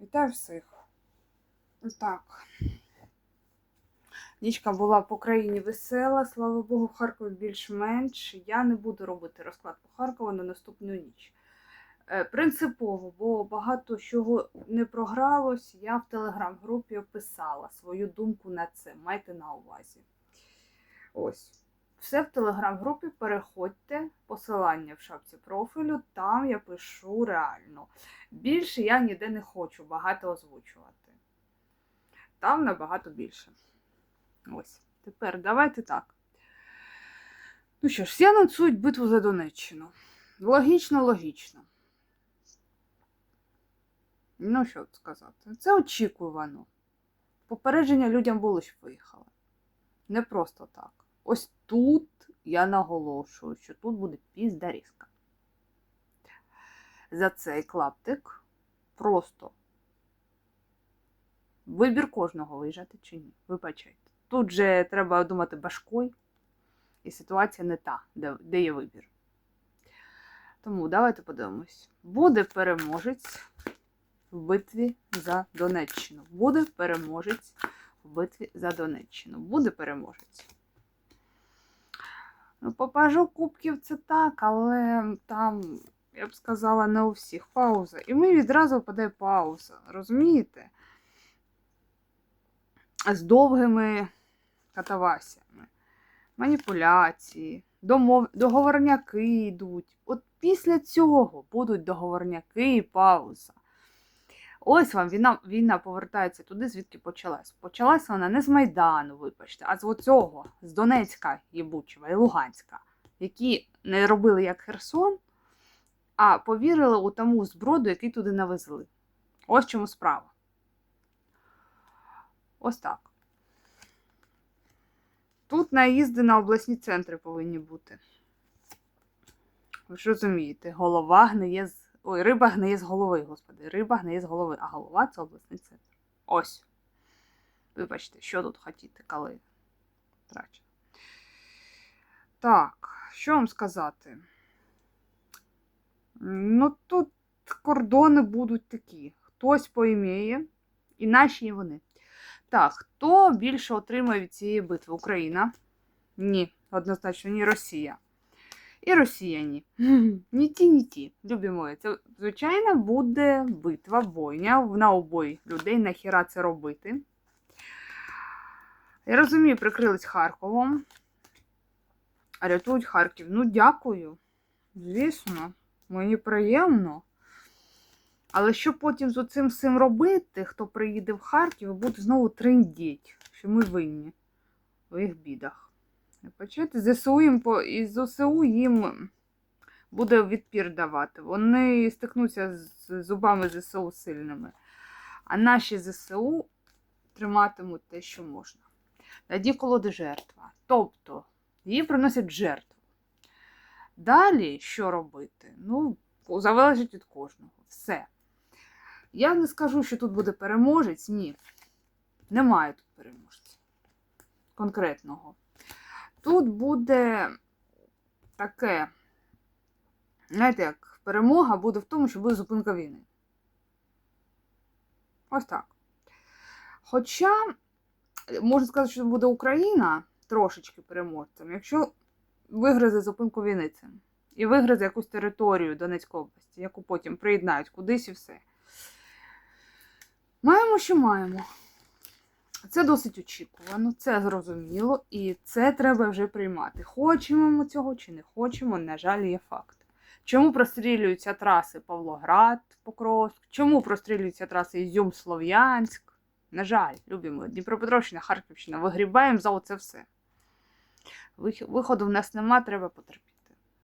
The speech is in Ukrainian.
Вітаю всіх. Так. Нічка була по країні весела, слава Богу, Харкові більш-менш. Я не буду робити розклад по Харкову на наступну ніч. Е, Принципово, бо багато чого не програлось, я в телеграм-групі описала свою думку на це. Майте на увазі. Ось. Все в телеграм-групі. Переходьте, посилання в шапці профілю, там я пишу реально. Більше я ніде не хочу багато озвучувати. Там набагато більше. Ось. Тепер давайте так. Ну що ж, всі анонсують битву за Донеччину. Логічно, логічно. Ну, що тут сказати? Це очікувано. Попередження людям було, що виїхали. Не просто так. Ось тут я наголошую, що тут буде піздарізка. За цей клаптик просто вибір кожного виїжджати чи ні. Вибачайте. Тут же треба думати башкою, і ситуація не та, де, де є вибір. Тому давайте подивимось. Буде переможець в битві за Донеччину. Буде переможець в битві за Донеччину. Буде переможець. Ну, попажу кубків це так, але там, я б сказала, не у всіх пауза. І мені відразу впаде пауза. Розумієте? З довгими катавасіями, маніпуляції, домов... договорняки йдуть. От після цього будуть договорняки і пауза. Ось вам війна, війна повертається туди, звідки почалась. Почалась вона не з Майдану, вибачте, а з оцього, з Донецька Єбучева і Луганська, які не робили як Херсон, а повірили у тому зброду, який туди навезли. Ось чому справа. Ось так. Тут наїзди на обласні центри повинні бути. Ви ж розумієте, голова гниє з. Ой, риба гниє з голови, господи. Риба гниє з голови, а голова це обласний центр. Ось. Вибачте, що тут хотіти, коли трачу. Так, що вам сказати? Ну, тут кордони будуть такі. Хтось поіміє, і наші і вони. Так, хто більше отримає від цієї битви? Україна? Ні, однозначно, ні Росія. І Росія ні. Ті, ні ті. Любі мої. Це, звичайно, буде битва, бойня на обоїх людей. Нахіра це робити. Я розумію, прикрились Харковом. Рятують Харків. Ну, дякую. Звісно, мені приємно. Але що потім з оцим всім робити, хто приїде в Харків буде знову триндіть, що ми винні в їх бідах. Почати ЗСУ їм по і ЗСУ їм буде відпір давати. Вони стикнуться з зубами ЗСУ сильними. А наші ЗСУ триматимуть те, що можна. Тоді колоди жертва. Тобто її приносять жертву. Далі що робити? Ну, залежить від кожного. Все. Я не скажу, що тут буде переможець. Ні. Немає тут переможця. Конкретного. Тут буде таке, знаєте, як перемога буде в тому, що буде зупинка війни. Ось так. Хоча, можна сказати, що буде Україна трошечки переможцем, якщо вигризе зупинку війни цим. І вигризе якусь територію Донецької області, яку потім приєднають кудись і все. Маємо, що маємо. Це досить очікувано, це зрозуміло, і це треба вже приймати. Хочемо ми цього чи не хочемо, на жаль, є факт. Чому прострілюються траси Павлоград, Покровськ? Чому прострілюються траси Ізюм, Слов'янськ? На жаль, любимо Дніпропетровщина, Харківщина, вигрібаємо за оце все. Виходу в нас нема, треба потерпіти.